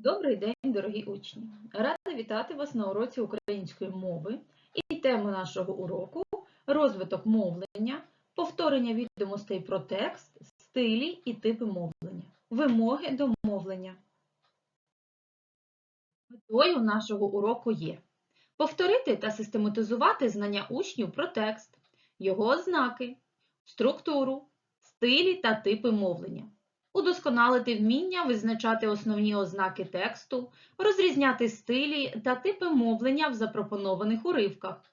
Добрий день, дорогі учні! Рада вітати вас на уроці української мови. І тема нашого уроку розвиток мовлення, повторення відомостей про текст, стилі і типи мовлення, вимоги до мовлення. Метою нашого уроку є повторити та систематизувати знання учнів про текст, його ознаки, структуру, стилі та типи мовлення удосконалити вміння визначати основні ознаки тексту, розрізняти стилі та типи мовлення в запропонованих уривках,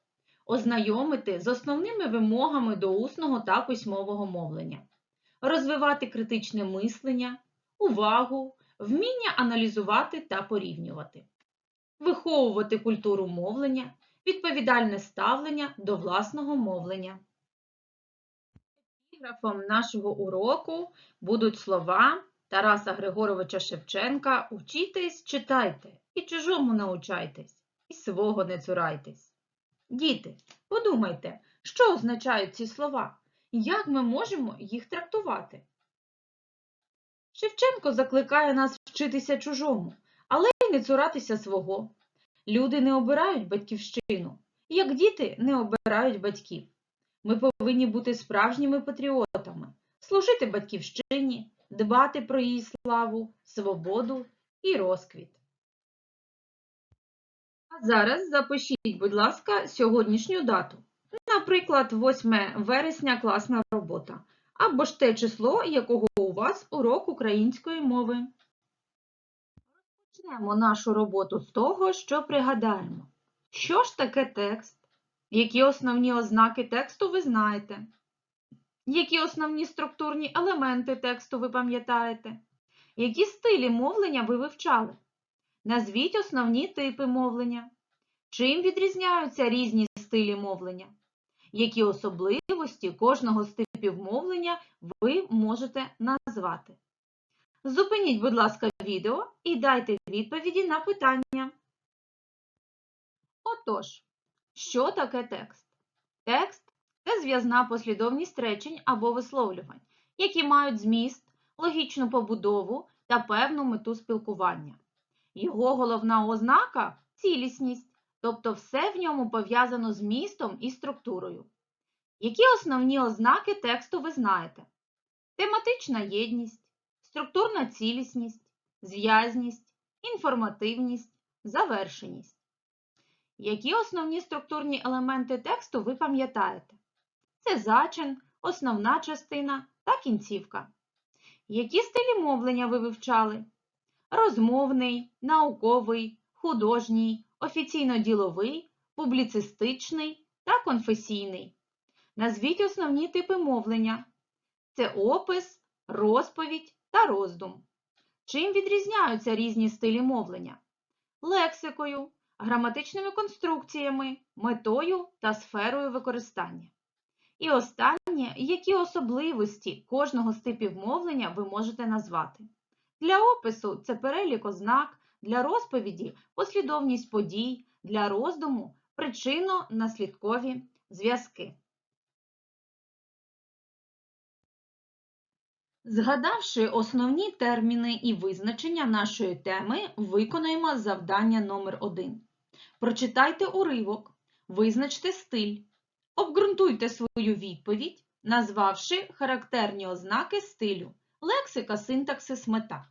ознайомити з основними вимогами до усного та письмового мовлення, розвивати критичне мислення, увагу, вміння аналізувати та порівнювати, виховувати культуру мовлення, відповідальне ставлення до власного мовлення. Епіграфом нашого уроку будуть слова Тараса Григоровича Шевченка «Учітесь, читайте, і чужому научайтесь, і свого не цурайтесь». Діти, подумайте, що означають ці слова? Як ми можемо їх трактувати? Шевченко закликає нас вчитися чужому, але й не цуратися свого. Люди не обирають батьківщину, як діти не обирають батьків. Ми повинні бути справжніми патріотами, служити батьківщині, дбати про її славу, свободу і розквіт. А зараз запишіть, будь ласка, сьогоднішню дату. Наприклад, 8 вересня класна робота, або ж те число, якого у вас урок української мови. Розпочнемо нашу роботу з того, що пригадаємо. Що ж таке текст? Які основні ознаки тексту ви знаєте? Які основні структурні елементи тексту ви пам'ятаєте? Які стилі мовлення ви вивчали? Назвіть основні типи мовлення. Чим відрізняються різні стилі мовлення? Які особливості кожного з типів мовлення ви можете назвати? Зупиніть, будь ласка, відео і дайте відповіді на питання. Отож, що таке текст? Текст це зв'язна послідовність речень або висловлювань, які мають зміст, логічну побудову та певну мету спілкування. Його головна ознака цілісність, тобто все в ньому пов'язано з містом і структурою. Які основні ознаки тексту ви знаєте? Тематична єдність, структурна цілісність, зв'язність, інформативність, завершеність. Які основні структурні елементи тексту ви пам'ятаєте? Це зачин, основна частина та кінцівка. Які стилі мовлення ви вивчали? Розмовний, науковий, художній, офіційно-діловий, публіцистичний та конфесійний. Назвіть основні типи мовлення. Це опис, розповідь та роздум. Чим відрізняються різні стилі мовлення? Лексикою, граматичними конструкціями, метою та сферою використання. І останнє, які особливості кожного з типів мовлення ви можете назвати. Для опису це перелік ознак, для розповіді послідовність подій, для роздуму причинно-наслідкові зв'язки. Згадавши основні терміни і визначення нашої теми, виконуємо завдання номер 1 Прочитайте уривок, визначте стиль, обґрунтуйте свою відповідь, назвавши характерні ознаки стилю, лексика, синтаксис, мета.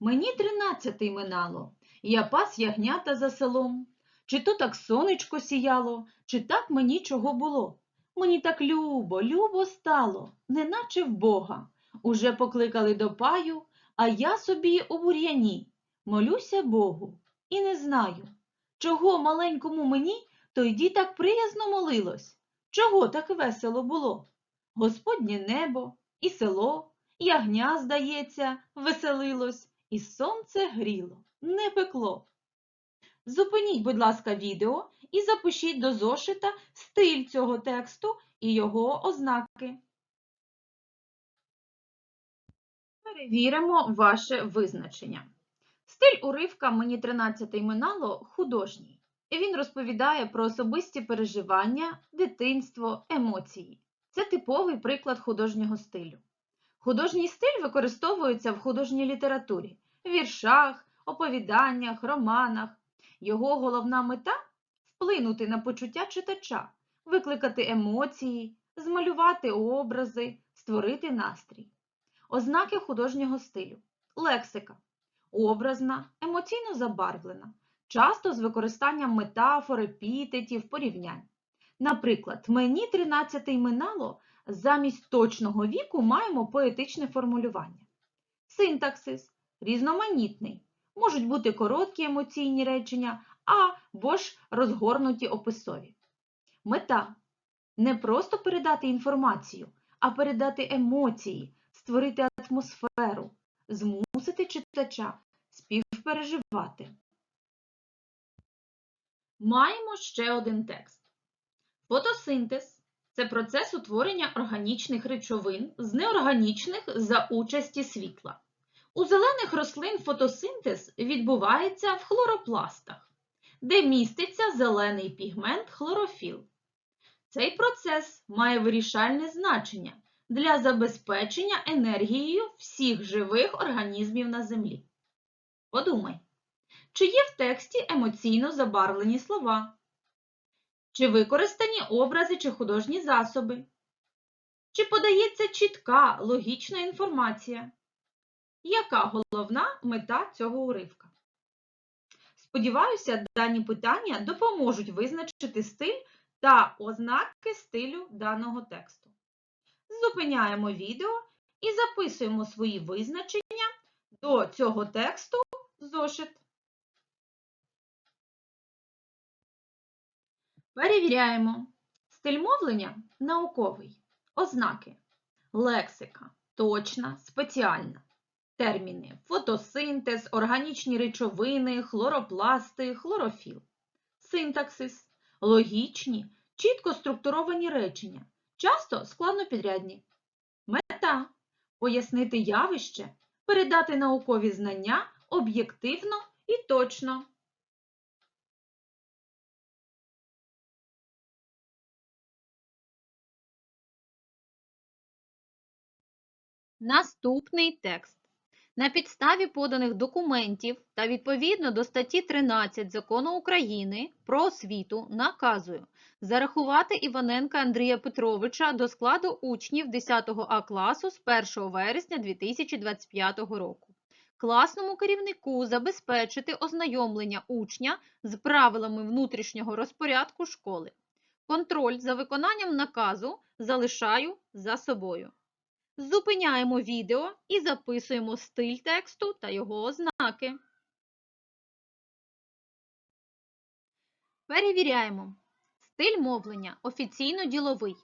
Мені тринадцятий минало, я пас ягнята за селом. Чи то так сонечко сіяло, чи так мені чого було. Мені так любо, любо стало, неначе в Бога. Уже покликали до паю, а я собі у бур'яні. Молюся Богу і не знаю, чого маленькому мені тоді так приязно молилось, чого так весело було. Господнє небо і село, ягня, здається, веселилось, і сонце гріло, не пекло. Зупиніть, будь ласка, відео і запишіть до зошита стиль цього тексту і його ознаки. Перевіримо ваше визначення. Стиль уривка «Мені 13 минало» художній. І він розповідає про особисті переживання, дитинство, емоції. Це типовий приклад художнього стилю. Художній стиль використовується в художній літературі, віршах, оповіданнях, романах. Його головна мета вплинути на почуття читача, викликати емоції, змалювати образи, створити настрій. Ознаки художнього стилю. Лексика. Образна, емоційно забарвлена, часто з використанням метафор, епітетів, порівнянь. Наприклад, мені 13 минало, замість точного віку маємо поетичне формулювання. Синтаксис різноманітний. Можуть бути короткі емоційні речення або ж розгорнуті описові. Мета не просто передати інформацію, а передати емоції, створити атмосферу, змусити читача співпереживати. Маємо ще один текст. Фотосинтез це процес утворення органічних речовин з неорганічних за участі світла. У зелених рослин фотосинтез відбувається в хлоропластах, де міститься зелений пігмент хлорофіл. Цей процес має вирішальне значення для забезпечення енергією всіх живих організмів на Землі. Подумай, чи є в тексті емоційно забарвлені слова? Чи використані образи чи художні засоби? Чи подається чітка логічна інформація? Яка головна мета цього уривка? Сподіваюся, дані питання допоможуть визначити стиль та ознаки стилю даного тексту. Зупиняємо відео і записуємо свої визначення до цього тексту зошит. Перевіряємо. Стиль мовлення науковий. Ознаки. Лексика точна, спеціальна. Терміни фотосинтез, органічні речовини, хлоропласти, хлорофіл. Синтаксис логічні, чітко структуровані речення, часто складнопідрядні. Мета пояснити явище, передати наукові знання об'єктивно і точно. Наступний текст. На підставі поданих документів та відповідно до статті 13 Закону України про освіту наказую зарахувати Іваненка Андрія Петровича до складу учнів 10 А класу з 1 вересня 2025 року. Класному керівнику забезпечити ознайомлення учня з правилами внутрішнього розпорядку школи. Контроль за виконанням наказу залишаю за собою. Зупиняємо відео і записуємо стиль тексту та його ознаки. Перевіряємо. Стиль мовлення офіційно-діловий.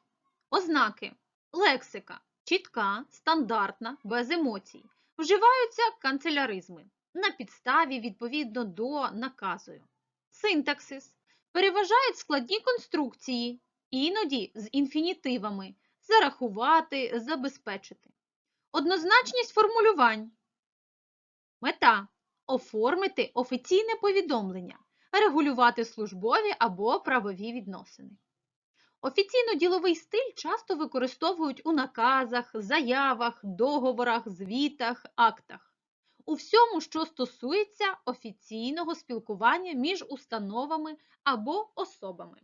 Ознаки. Лексика. Чітка, стандартна, без емоцій. Вживаються канцеляризми. На підставі відповідно до наказую. Синтаксис. Переважають складні конструкції, іноді з інфінітивами зарахувати, забезпечити. Однозначність формулювань. Мета оформити офіційне повідомлення, регулювати службові або правові відносини. Офіційно-діловий стиль часто використовують у наказах, заявах, договорах, звітах, актах. У всьому, що стосується офіційного спілкування між установами або особами.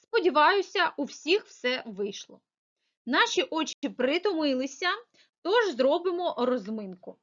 Сподіваюся, у всіх все вийшло. Наші очі притомилися, тож зробимо розминку.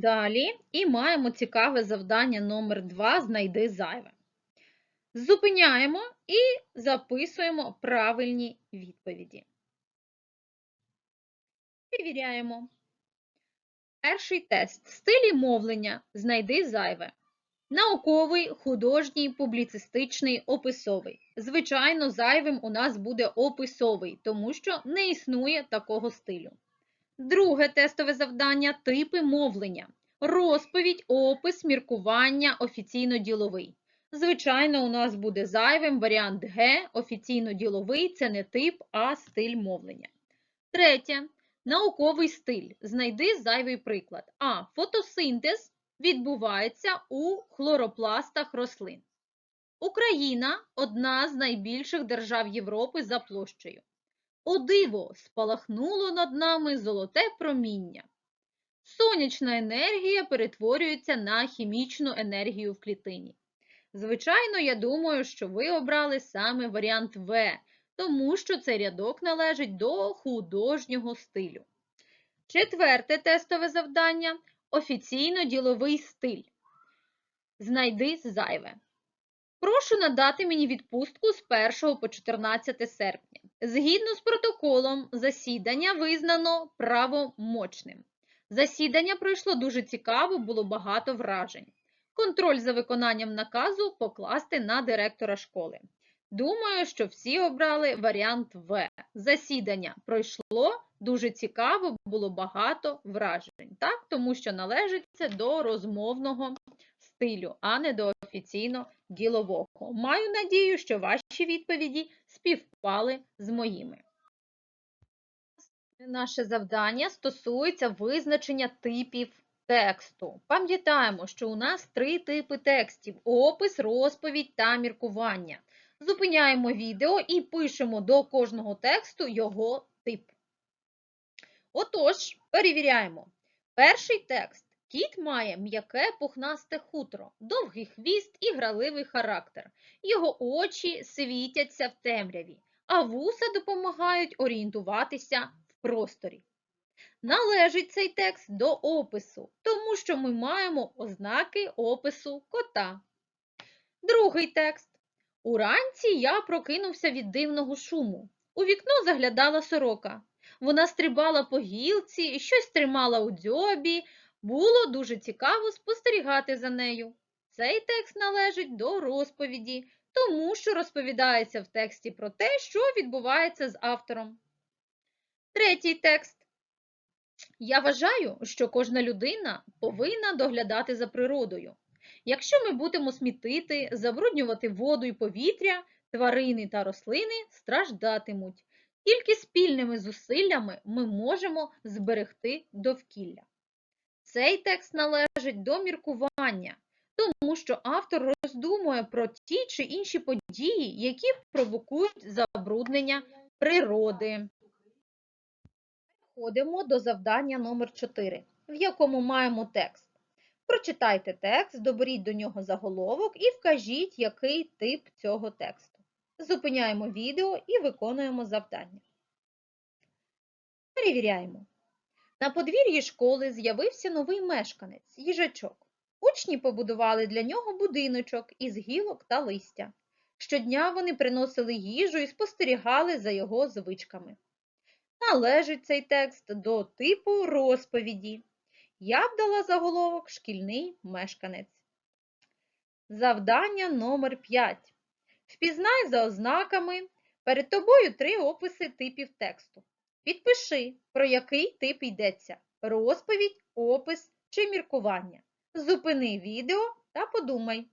Далі і маємо цікаве завдання номер 2 Знайди зайве. Зупиняємо і записуємо правильні відповіді. Перевіряємо. Перший тест. Стилі мовлення. Знайди зайве. Науковий, художній, публіцистичний, описовий. Звичайно, зайвим у нас буде описовий, тому що не існує такого стилю. Друге тестове завдання типи мовлення. Розповідь, опис, міркування, офіційно-діловий. Звичайно, у нас буде зайвим варіант Г, офіційно-діловий це не тип, а стиль мовлення. Третє. Науковий стиль. Знайди зайвий приклад. А. Фотосинтез відбувається у хлоропластах рослин. Україна одна з найбільших держав Європи за площею. О диво, спалахнуло над нами золоте проміння. Сонячна енергія перетворюється на хімічну енергію в клітині. Звичайно, я думаю, що ви обрали саме варіант В, тому що цей рядок належить до художнього стилю. Четверте тестове завдання офіційно-діловий стиль. Знайди зайве. Прошу надати мені відпустку з 1 по 14 серпня. Згідно з протоколом, засідання визнано правомочним. Засідання пройшло дуже цікаво, було багато вражень. Контроль за виконанням наказу покласти на директора школи. Думаю, що всі обрали варіант В. Засідання пройшло дуже цікаво, було багато вражень, так? тому що належить це до розмовного стилю, а не до офіційно-ділового. Маю надію, що ваші відповіді співпали з моїми. Наше завдання стосується визначення типів тексту. Пам'ятаємо, що у нас три типи текстів: опис, розповідь та міркування. Зупиняємо відео і пишемо до кожного тексту його тип. Отож, перевіряємо. Перший текст. Кіт має м'яке пухнасте хутро, довгий хвіст і граливий характер. Його очі світяться в темряві, а вуса допомагають орієнтуватися в просторі. Належить цей текст до опису, тому що ми маємо ознаки опису кота. Другий текст. Уранці я прокинувся від дивного шуму. У вікно заглядала сорока. Вона стрибала по гілці, щось тримала у дзьобі. Було дуже цікаво спостерігати за нею. Цей текст належить до розповіді, тому що розповідається в тексті про те, що відбувається з автором. Третій текст. Я вважаю, що кожна людина повинна доглядати за природою. Якщо ми будемо смітити, забруднювати воду і повітря, тварини та рослини страждатимуть. Тільки спільними зусиллями ми можемо зберегти довкілля. Цей текст належить до міркування, тому що автор роздумує про ті чи інші події, які провокують забруднення природи. Переходимо до завдання номер 4, в якому маємо текст. Прочитайте текст, доберіть до нього заголовок і вкажіть, який тип цього тексту. Зупиняємо відео і виконуємо завдання. Перевіряємо. На подвір'ї школи з'явився новий мешканець їжачок. Учні побудували для нього будиночок із гілок та листя. Щодня вони приносили їжу і спостерігали за його звичками. Належить цей текст до типу розповіді. Я б дала заголовок шкільний мешканець. Завдання номер 5. Впізнай за ознаками. Перед тобою три описи типів тексту. Підпиши, про який тип йдеться: розповідь, опис чи міркування. Зупини відео та подумай.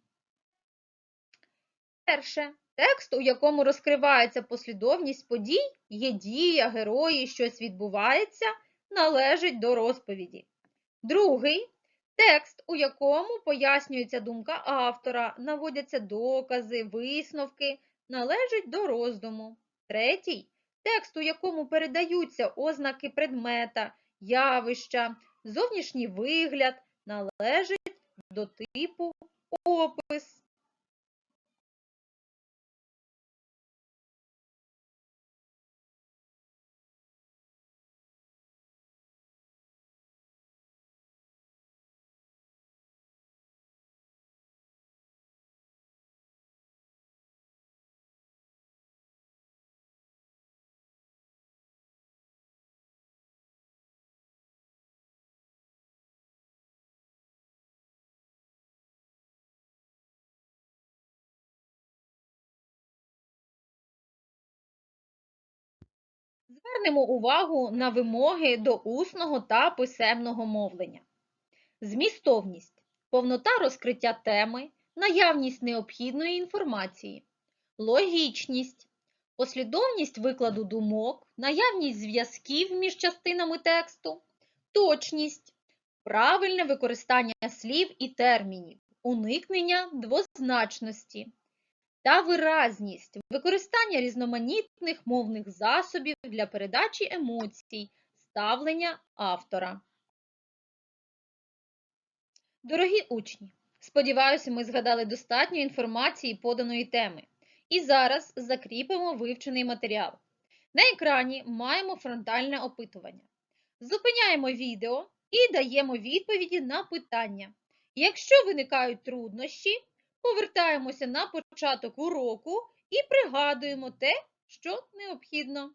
Перше. Текст, у якому розкривається послідовність подій, є дія, герої, щось відбувається, належить до розповіді. Другий текст, у якому пояснюється думка автора, наводяться докази, висновки, належить до роздуму. Третій текст, у якому передаються ознаки предмета, явища, зовнішній вигляд, належить до типу опис. Звернемо увагу на вимоги до усного та писемного мовлення. Змістовність, повнота розкриття теми, наявність необхідної інформації, логічність, послідовність викладу думок, наявність зв'язків між частинами тексту, точність, правильне використання слів і термінів, уникнення двозначності та виразність, використання різноманітних мовних засобів для передачі емоцій, ставлення автора. Дорогі учні, сподіваюся, ми згадали достатньо інформації поданої теми. І зараз закріпимо вивчений матеріал. На екрані маємо фронтальне опитування. Зупиняємо відео і даємо відповіді на питання. Якщо виникають труднощі, повертаємося на початок уроку і пригадуємо те, що необхідно.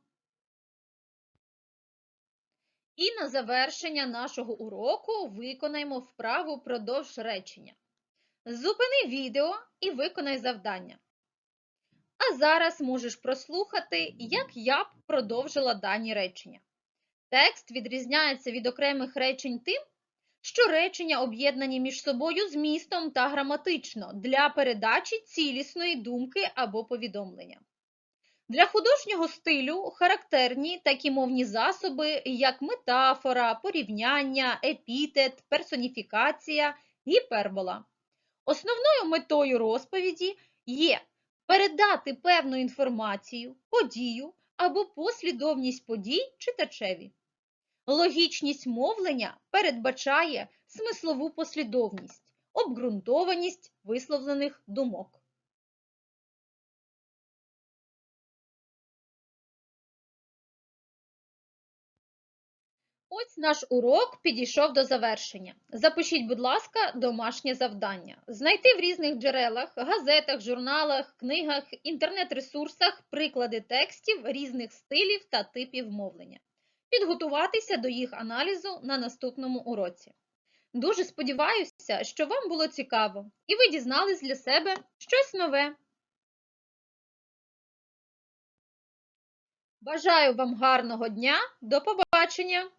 І на завершення нашого уроку виконаємо вправу продовж речення. Зупини відео і виконай завдання. А зараз можеш прослухати, як я б продовжила дані речення. Текст відрізняється від окремих речень тим, що речення об'єднані між собою змістом та граматично для передачі цілісної думки або повідомлення. Для художнього стилю характерні такі мовні засоби, як метафора, порівняння, епітет, персоніфікація, гіпербола. Основною метою розповіді є передати певну інформацію, подію або послідовність подій читачеві. Логічність мовлення передбачає смислову послідовність, обґрунтованість висловлених думок. Ось наш урок підійшов до завершення. Запишіть, будь ласка, домашнє завдання. Знайти в різних джерелах, газетах, журналах, книгах, інтернет-ресурсах приклади текстів різних стилів та типів мовлення. Підготуватися до їх аналізу на наступному уроці. Дуже сподіваюся, що вам було цікаво і ви дізнались для себе щось нове. Бажаю вам гарного дня, до побачення!